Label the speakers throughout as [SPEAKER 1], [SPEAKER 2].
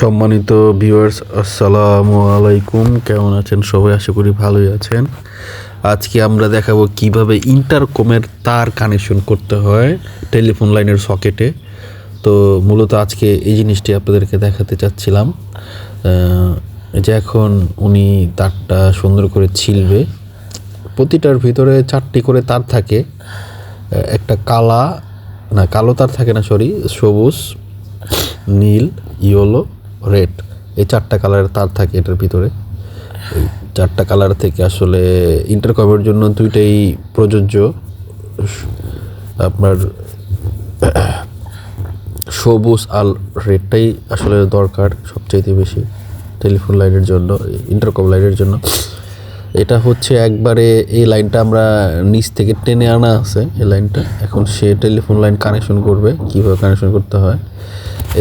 [SPEAKER 1] সম্মানিত ভিউয়ার্স আসসালামু আলাইকুম। কেমন আছেন? সবাই আশা করি ভালোই আছেন। আজকে আমরা দেখাবো কীভাবে ইন্টারকমের তার কানেকশন করতে হয় টেলিফোন লাইনের সকেটে তো মূলত আজকে এই জিনিসটি আপনাদেরকে দেখাতে চাচ্ছিলাম। যে এখন উনি তারটা সুন্দর করে ছিলবে। প্রতিটার ভিতরে চারটি করে তার থাকে। একটা কালা, না, কালো তার থাকে না সরি সবুজ, নীল, ইয়েলো রেড এই চারটা কালারের তার থাকে এটার ভিতরে। এই চারটা কালার থেকে আসলে ইন্টারকমের জন্য দুইটাই প্রযোজ্য। আপনার সবুজ আল রেডটাই আসলে দরকার সবচাইতে বেশি টেলিফোন লাইনের জন্য ইন্টারকম লাইনের জন্য। এটা হচ্ছে একবারে এই লাইনটা আমরা নিচ থেকে টেনে আনা আছে, এই লাইনটা এখন সে টেলিফোন লাইন কানেকশন করবে, কীভাবে কানেকশন করতে হয়।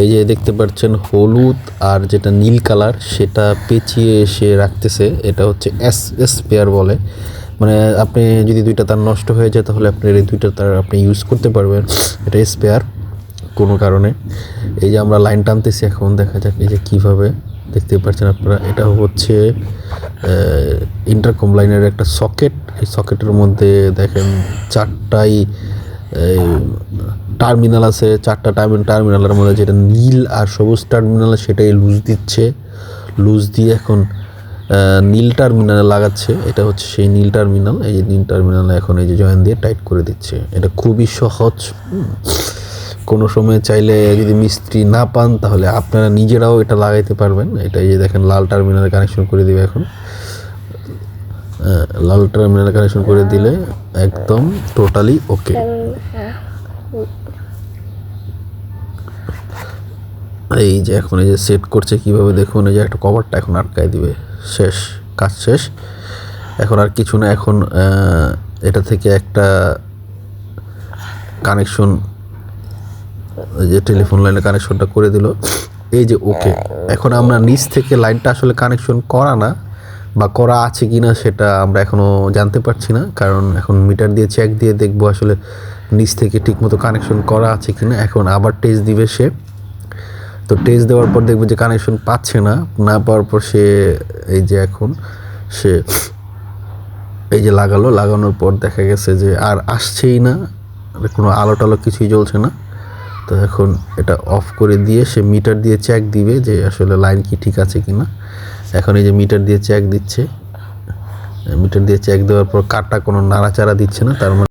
[SPEAKER 1] এই যে দেখতে পাচ্ছেন হলুদ আর যেটা নীল কালার, সেটা পেঁচিয়ে সে রাখতেছে। এটা হচ্ছে এস এস পেয়ার বলে। মানে আপনি যদি দুইটা তার নষ্ট হয়ে যায়, তাহলে আপনার এই দুইটা তার আপনি ইউজ করতে পারবেন। এটা স্পেয়ার কোনো কারণে। এই যে আমরা লাইন টানতেছি, এখন দেখা যাক এই যে কীভাবে দেখতে পাচ্ছেন আপনারা। এটা হচ্ছে ইন্টারকম লাইনের একটা সকেট এই সকেটের মধ্যে দেখেন চারটাই টার্মিনাল আছে, চারটা টার্মিন টার্মিনালের মধ্যে যেটা নীল আর সবুজ টার্মিনাল সেটাই লুজ দিচ্ছে। লুজ দিয়ে এখন নীল টার্মিনালে লাগাচ্ছে। এটা হচ্ছে সেই নীল টার্মিনাল এই যে নীল টার্মিনালে এখন এই যে জয়েন দিয়ে টাইট করে দিচ্ছে। এটা খুবই সহজ। কোনো সময় চাইলে যদি মিস্ত্রি না পান, তাহলে আপনারা নিজেরাও এটা লাগাইতে পারবেন। এটা এই যে দেখেন, লাল টার্মিনালে কানেকশন করে দিবে এখন। লাল টার্মিনালে কানেকশন করে দিলে একদম টোটালি ওকে এই যে এখন এই যে সেট করছে, কীভাবে দেখুন, এই যে একটা কভারটা এখন আটকায় দিবে। শেষ, কাজ শেষ। এখন আর কিছু না, এখন এটা থেকে একটা কানেকশন যে টেলিফোন লাইনে কানেকশনটা করে দিল। এই যে ওকে এখন আমরা নিচ থেকে লাইনটা আসলে কানেকশন করা না, বা করা আছে কি না সেটা আমরা এখনও জানতে পারছি না, কারণ এখন মিটার দিয়ে চেক দিয়ে দেখব আসলে নিচ থেকে ঠিকমতো কানেকশন করা আছে কি না এখন আবার টেস্ট দিবে সে। তো টেস্ট দেওয়ার পর দেখব যে কানেকশন পাচ্ছে না না পাওয়ার পর সে, এই যে এখন সে এই যে লাগালো, লাগানোর পর দেখা গেছে যে আর আসছেই না কোনো আলো টালো কিছুই জ্বলছে না। তো এখন এটা অফ করে দিয়ে সে মিটার দিয়ে চেক দিবে যে আসলে লাইন কি ঠিক আছে কি না এখন এই যে মিটার দিয়ে চেক দিচ্ছে মিটার দিয়ে চেক দেওয়ার পর কারটা কোনো নাড়াচাড়া দিচ্ছে না, তার মানে